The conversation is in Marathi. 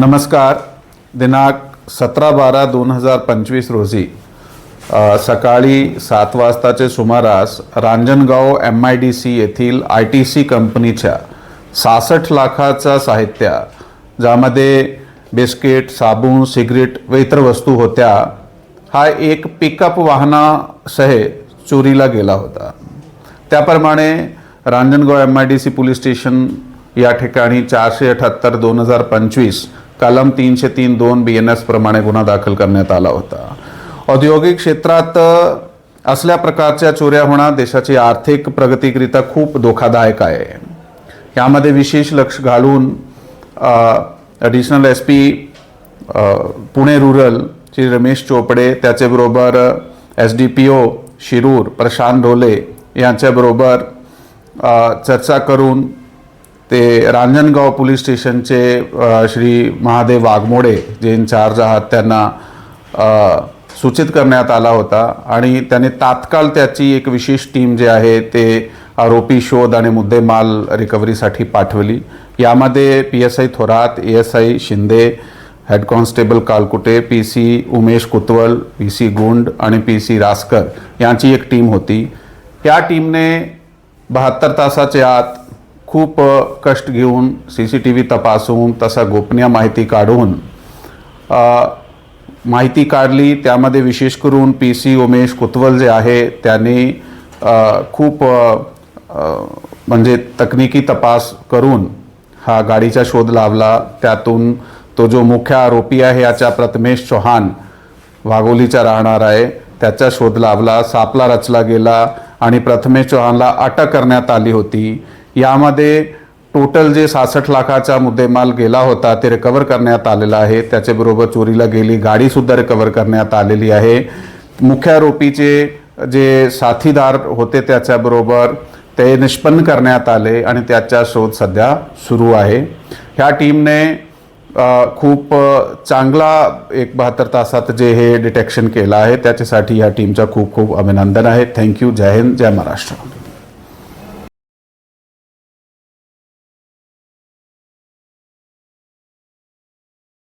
नमस्कार. दिनांक सतरा बारा दोन हजार पंचवीस रोजी सकाळी सात वाजताचे सुमारास Ranjangaon M I D C येथील आय टी सी कंपनीच्या सहासष्ट लाखाचा साहित्य ज्यामध्ये बिस्किट साबण सिगरेट व इतर वस्तू होत्या हा एक पिकअप वाहनासह चोरीला गेला होता. त्याप्रमाणे Ranjangaon M I D C police station या ठिकाणी चारशे अठ्ठ्याहत्तर दोन हजार पंचवीस कलम तीनशे तीन दोन बी एन एस प्रमाणे गुन्हा दाखल करण्यात आला होता. औद्योगिक क्षेत्रात असल्या प्रकारच्या चोऱ्या होणं देशाची आर्थिक प्रगतीकरिता खूप धोकादायक आहे. यामध्ये विशेष लक्ष घालून additional S P Pune rural Shri Ramesh Chopde त्याच्याबरोबर S D P O Shirur Prashant Dhole यांच्याबरोबर चर्चा करून ते रांजणगाव पोलीस स्टेशनचे श्री महादेव वाघमोडे जे इन्चार्ज आहात त्यांना सूचित करण्यात आला होता आणि त्याने तात्काळ त्याची एक विशेष टीम जे आहे ते आरोपी शोध आणि मुद्देमाल रिकव्हरीसाठी पाठवली. यामध्ये P S I Thorat A S I Shinde head constable Kalkute P C Umesh Kutwal P C Gund आणि पी सी रासकर यांची एक टीम होती. या टीमने बहात्तर तासाच्या आत खूप कष्ट घेऊन सी सी टी व्ही तपासून तसा गोपनीय माहिती काढून माहिती काढली. त्यामध्ये विशेष करून पी सी उमेश कुतवल जे आहे त्यांनी खूप म्हणजे तकनिकी तपास करून हा गाडीचा शोध लावला. त्यातून तो जो मुख्य आरोपी आहे याचा प्रथमेश चौहान वाघोलीचा राहणार आहे. त्याचा शोध लावला सापला रचला गेला आणि प्रथमेश चौहानला अटक करण्यात आली होती. यामध्ये टोटल जे सहासष्ट लाखाचा मुद्देमाल गेला होता ते रिकवर करण्यात आलेला आहे. त्याच्याबरोबर चोरीला गेली गाडीसुद्धा रिकवर करण्यात आलेली आहे. मुख्य आरोपीचे जे साथीदार होते त्याच्याबरोबर ते निष्पन्न करण्यात आले आणि त्याचा शोध सध्या सुरू आहे. ह्या टीमने खूप चांगला एक बहात्तर तासात जे हे डिटेक्शन केलं आहे त्याच्यासाठी या टीमचा खूप खूप अभिनंदन आहे. Thank you. Jai Hind. Jai Maharashtra.